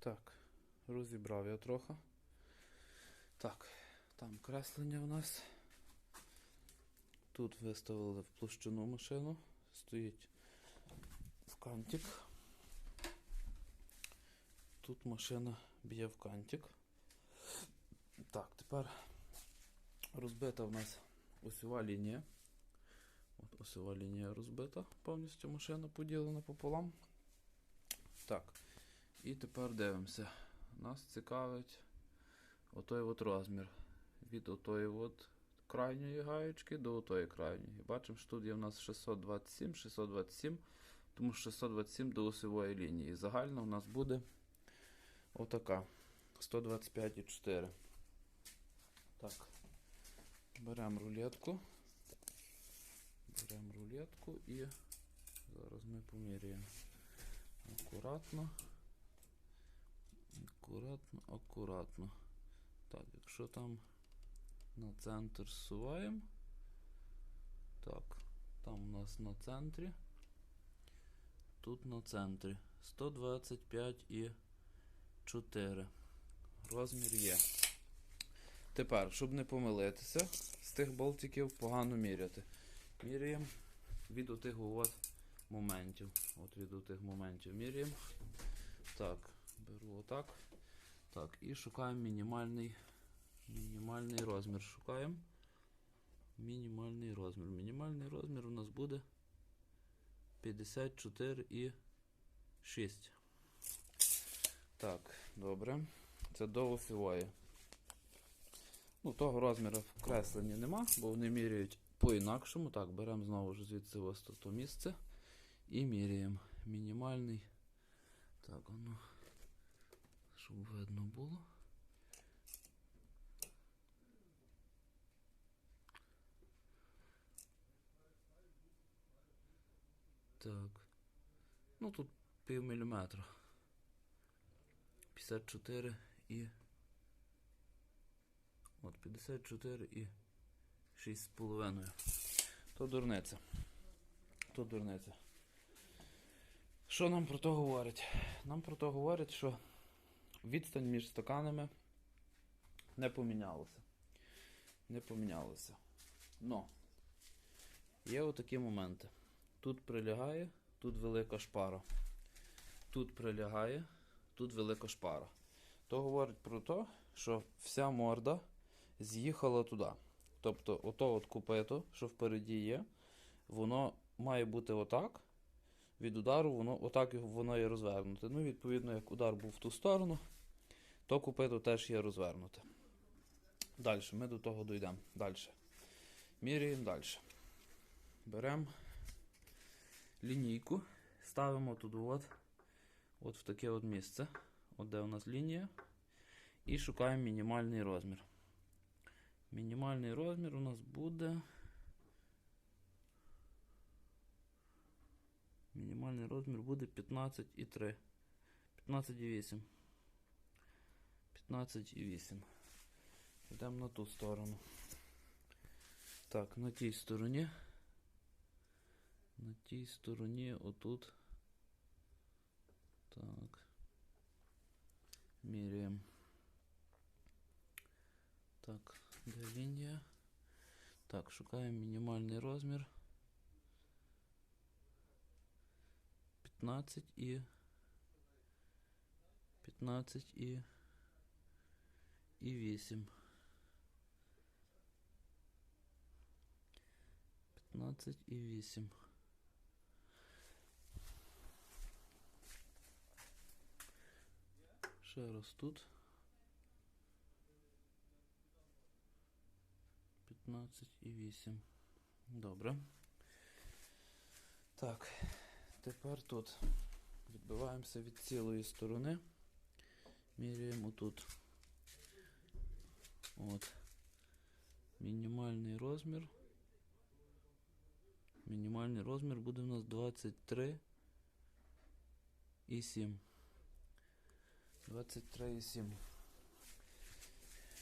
Так, розібрав я трохи. Так, там креслення у нас. Тут виставили в машину. Стоїть в кантик. Тут машина б'є в кантик. Так, тепер розбита у нас осьова лінія. От осьова лінія розбита, повністю машина поділена пополам. Так. І тепер дивимося. Нас цікавить отой от розмір. Від отої от крайньої гаєчки до отої крайньої. Бачимо, що тут є в нас 627, 627, тому 627 до осьової лінії. Загально у нас буде отака. 125,4. Так. Беремо рулетку. Беремо рулетку і зараз ми поміряємо. Акуратно. Акуратно, акуратно. Так, якщо там на центр зсуваємо. Так, там у нас на центрі. Тут на центрі. 125 і 4. Розмір є. Тепер, щоб не помилитися, з тих болтиків погано міряти. Міряємо від отих от моментів. От від отих моментів міряємо. Так, беру отак. Так, і шукаємо мінімальний, мінімальний розмір. Шукаємо. Мінімальний розмір. Мінімальний розмір у нас буде 54 і 6. Так, добре. Це до осьової. Ну, того розміру в кресленні нема, бо вони міряють по-інакшому. Так, беремо знову ж звідси ось тут місце і міряємо. Мінімальний. Так, воно, щоб видно було. Так. Ну тут пів міліметра. 54 і. От 54 і 6,5. То дурниця. То дурниця. Що нам про то говорить? Нам про то говорить, що відстань між стаканами не помінялася. Не помінялася. Но є отакі моменти. Тут прилягає, тут велика шпара. Тут прилягає, тут велика шпара. То говорить про те, що вся морда з'їхала туди. Тобто, ото от купето, що впереді є, воно має бути отак. Від удару воно отак воно є розвернуте. Ну, відповідно, як удар був в ту сторону, то купито теж є розвернуте. Далі, ми до того дійдемо. Далі. Міряємо далі. Беремо лінійку, ставимо туди от, от в таке от місце, от де у нас лінія, і шукаємо мінімальний розмір. Мінімальний розмір у нас буде. Мінімальний розмір буде 15,3. 15,8. 15,8. Йдемо на ту сторону. Так, на тій стороні. На тій стороні отут. Так. Міряємо. Так, де лінія? Так, шукаємо мінімальний розмір. 15 і 15 і і 8. 15 і 8. Ще раз тут. 15 і 8. Добре. Так, тепер тут відбиваємося від цілої сторони. Міряємо тут. От. Мінімальний розмір. Мінімальний розмір буде у нас 23 і 7. 23 і 7.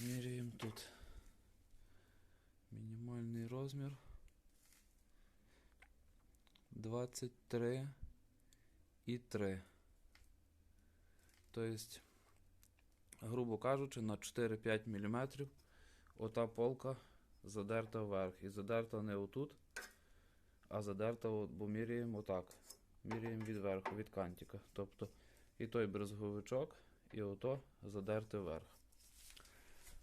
Міряємо тут. Мінімальний розмір 23 і 3. Тобто, грубо кажучи, на 4-5 мм ота полка задерта вверх. І задерта не отут, а задерта, от, бо міряємо отак. Міряємо від верху, від кантика. Тобто і той брезговичок, і ото задерти вверх.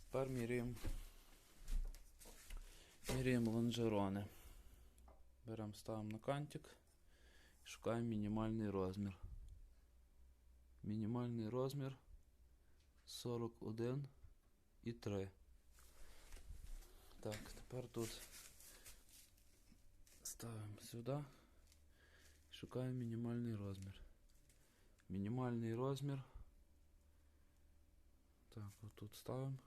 Тепер міряємо. Міряємо лонжерони. Беремо, ставимо на кантик і шукаємо мінімальний розмір. Мінімальний розмір 41 і 3. Так, тепер тут ставимо сюди і шукаємо мінімальний розмір. Мінімальний розмір. Так, отут ставимо.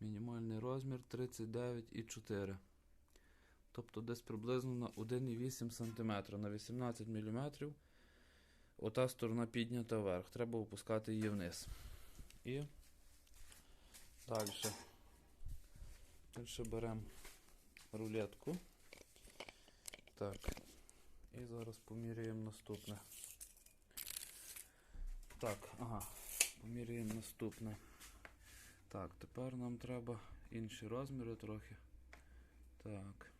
Мінімальний розмір 39,4. Тобто десь приблизно на 1,8 см на 18 мм. Ота сторона піднята вверх. Треба опускати її вниз. І далі. Далі беремо рулетку. Так. І зараз поміряємо наступне. Так, ага. Поміряємо наступне. Так, тепер нам треба інші розміри трохи. Так.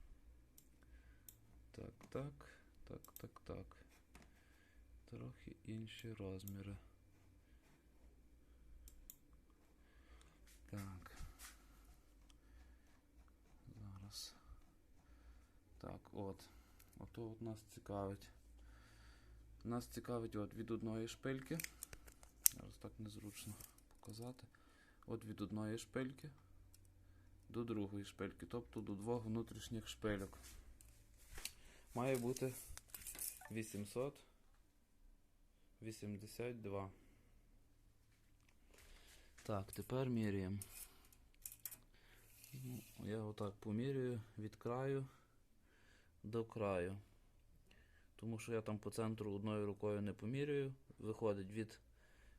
Так, так, так, так, так. Трохи інші розміри. Так. Зараз. Так, от. Ото от нас цікавить. Нас цікавить от від одної шпильки. Зараз так незручно показати. От від одної шпильки до другої шпильки, тобто до двох внутрішніх шпильок. Має бути 882. Так, тепер міряємо. Ну, я отак поміряю від краю до краю. Тому що я там по центру одною рукою не поміряю. Виходить від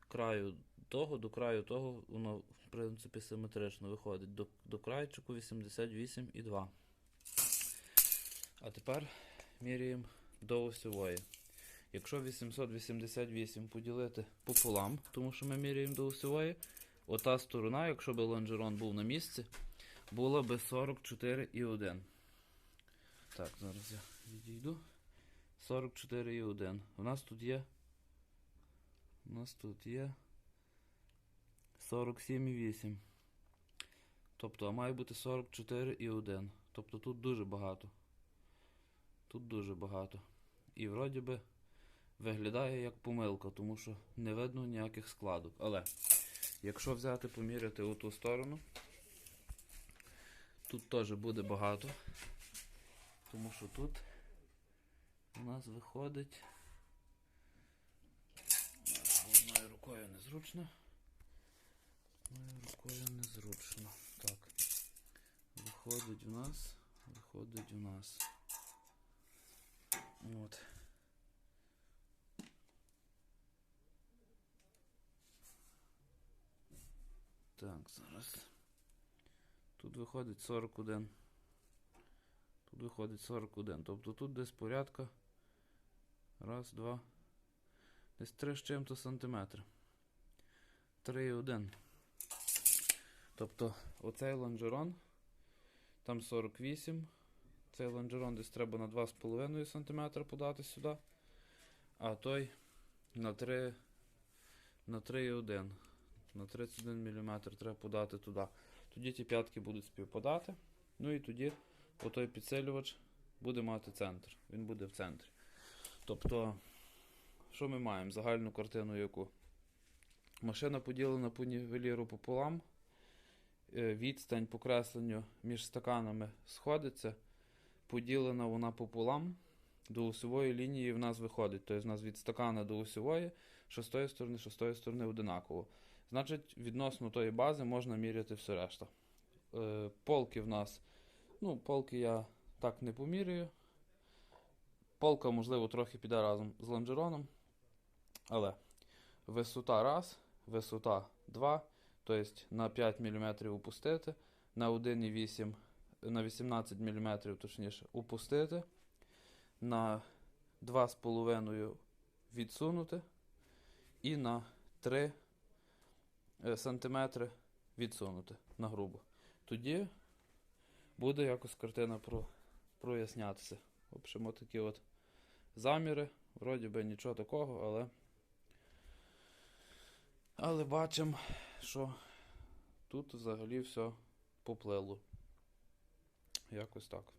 краю того до краю того, воно в принципі симетрично виходить до, до крайчику 88,2. А тепер міряємо до осьової. Якщо 888 поділити пополам, тому що ми міряємо до осьової, ота сторона, якщо б лонжерон був на місці, була би 44,1. Так, зараз я відійду. 44,1. У нас тут є. У нас тут є 47,8. Тобто, а має бути 44,1. Тобто тут дуже багато. Тут дуже багато. І вроді би виглядає як помилка, тому що не видно ніяких складок. Але якщо взяти поміряти у ту сторону, тут теж буде багато. Тому що тут у нас виходить. Одною рукою незручно. Одною рукою незручно. Так. Виходить у нас. Виходить у нас. От. Так, зараз. Тут виходить 41. Тут виходить 41. Тобто тут десь порядка. Раз, два. Десь 3 з чим-то сантиметри. 3,1. Тобто оцей лонжерон. Там 48. Цей лонжерон десь треба на 2,5 см подати сюди. А той на 3 на 3,1. На 31 мм треба подати туди. Тоді ті п'ятки будуть співпадати. Ну і тоді отой підсилювач буде мати центр. Він буде в центрі. Тобто, що ми маємо? Загальну картину яку? Машина поділена по нівеліру пополам. Е, Відстань по кресленню між стаканами сходиться. Поділена вона пополам. До усьової лінії в нас виходить. Тобто, в нас від стакана до усьової, що з тої сторони, що з тої сторони одинаково. Значить, відносно тої бази можна міряти все решта. Е, полки в нас. Ну, полки я так не поміряю. Полка, можливо, трохи піде разом з лонжероном. Але висота раз, висота 2, тобто на 5 мм опустити, на 1,8 на 18 мм, точніше, опустити, на 2,5 відсунути і на 3 е, сантиметри відсунути на грубо. Тоді буде якось картина про, прояснятися. В общем, от такі от заміри. Вроді би нічого такого, але. Але бачимо, що тут взагалі все поплило. Якось так.